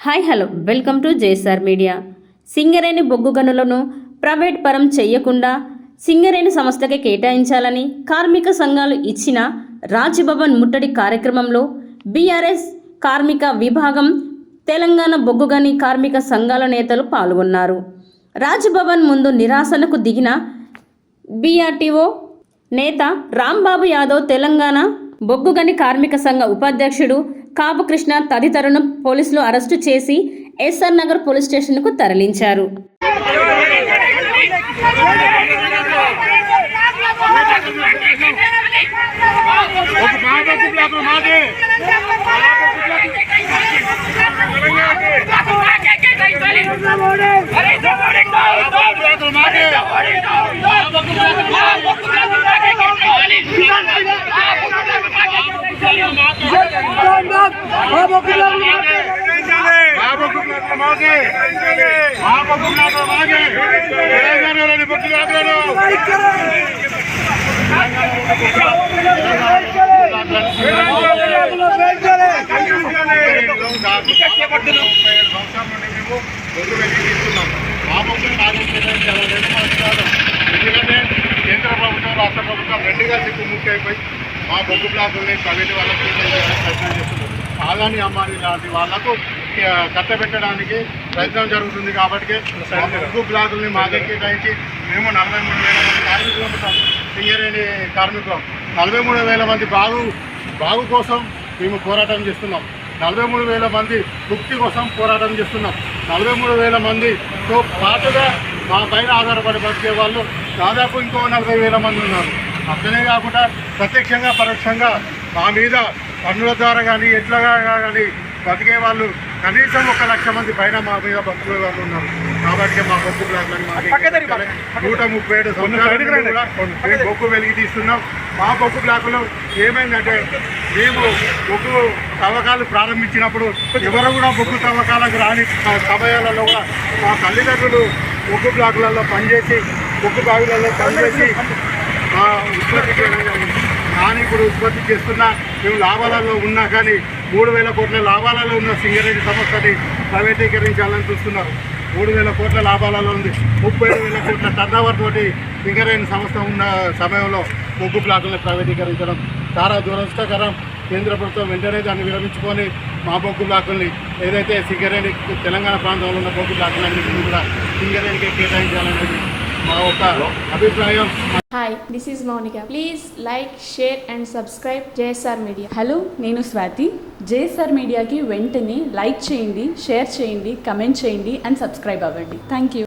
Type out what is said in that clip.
Hi hello. Welcome to JSR media. Singareni బొగ్గు గనులను private పరం చేయకుండా సింగరేణి సంస్థకి కేటాయించాలని కార్మిక సంఘాలు ఇచ్చిన రాజ్భవన్ ముట్టడి కార్యక్రమంలో బీఆర్ఎస్ కార్మిక విభాగం తెలంగాణ బొగ్గుగని కార్మిక సంఘాల నేతలు పాల్గొన్నారు. రాజ్భవన్ ముందు నిరాశనకు దిగిన బీఆర్టీఓ నేత రాంబాబు యాదవ్ తెలంగాణ బొగ్గుగని కార్మిక సంఘ ఉపాధ్యక్షుడు కాపు కృష్ణ తదితరులను పోలీసులు అరెస్టు చేసి ఎస్ఆర్ నగర్ పోలీస్ స్టేషన్కు తరలించారు. ఒక బాబాకు బ్లాక్ మాదే బ్లాక్ మాదే బాబాకు బ్లాక్ మాదే బాబాకు బ్లాక్ మాదే తెలంగాణలోని బొక్కు బ్లాక్లను ఎందుకంటే కేంద్ర ప్రభుత్వం రాష్ట్ర ప్రభుత్వం రెండు కలిసి కుమ్ముక్కి అయిపోయి మా బొగ్గు బ్లాకుల్ని ప్రైవేట్ వాళ్ళకి ప్రయత్నం చేస్తున్నారు. ఆదాని అమ్మాని లాంటి వాళ్ళకు ఆ, కట్టబెట్టడానికి ప్రయత్నం జరుగుతుంది కాబట్టి మా బొగ్గు బ్లాకుల్ని మా కేటాయించి మేము నలభై మూడు వేల మంది కార్మికులు సింగరేణి కార్మికులం. నలభై మూడు వేల మంది బాగు బాగు కోసం మేము పోరాటం చేస్తున్నాం. నలభై మూడు వేల మంది ముక్తి కోసం పోరాటం చేస్తున్నాం. నలభై మూడు వేల మందితో పాటుగా మా పైన ఆధారపడి బతికే వాళ్ళు దాదాపు ఇంకో నలభై వేల మంది ఉన్నారు. అట్లనే కాకుండా ప్రత్యక్షంగా పరోక్షంగా మా మీద పన్నుల ద్వారా కానీ ఎట్లగా కానీ బతికే వాళ్ళు కనీసం ఒక లక్ష మంది పైన మా మీద బతుకునే వాళ్ళు ఉన్నారు. కాబట్టి మా మాకు నూట ముప్పై ఏడు సంవత్సరాల బొగ్గు వెలిగి తీస్తున్నాం. మా బొగ్గు బ్లాకులో ఏమైందంటే మేము బొగ్గు తవ్వకాలు ప్రారంభించినప్పుడు ఎవరు కూడా బొగ్గు తవ్వకాలకు రాని సమయాలలో కూడా మా తల్లిదండ్రులు బొగ్గు బ్లాకులలో పనిచేసి బొగ్గు బావిలలో పనిచేసి ఉత్పత్తి చేయడం కానీ ఇప్పుడు ఉత్పత్తి చేస్తున్న మేము లాభాలలో ఉన్నా కానీ మూడు వేల కోట్ల లాభాలలో ఉన్న సింగరేణి సంస్థని ప్రైవేటీకరించాలని చూస్తున్నారు. మూడు వేల కోట్ల లాభాలలో ఉంది. ముప్పై ఏడు వేల కోట్ల టర్నోవర్ తోటి సింగరేణి సంస్థ ఉన్న సమయంలో ముగ్గు బ్లాకులను ప్రైవేటీకరించడం చాలా దురదృష్టకరం. కేంద్ర ప్రభుత్వం వెంటనే దాన్ని విరమించుకొని మా బొగ్గు బ్లాకుల్ని ఏదైతే సింగరేణి తెలంగాణ ప్రాంతంలో ఉన్న బొగ్గు బ్లాకులన్నింటినీ కూడా సింగరేణికే కేటాయించాలనేది మా యొక్క అభిప్రాయం. Hi this is Mounika please like share and subscribe JSR media hello నేను స్వాతి. జేఎస్ఆర్ మీడియాకి వెంటనే లైక్ చేయండి షేర్ చేయండి కమెంట్ చేయండి అండ్ సబ్స్క్రైబ్ అవ్వండి. Thank you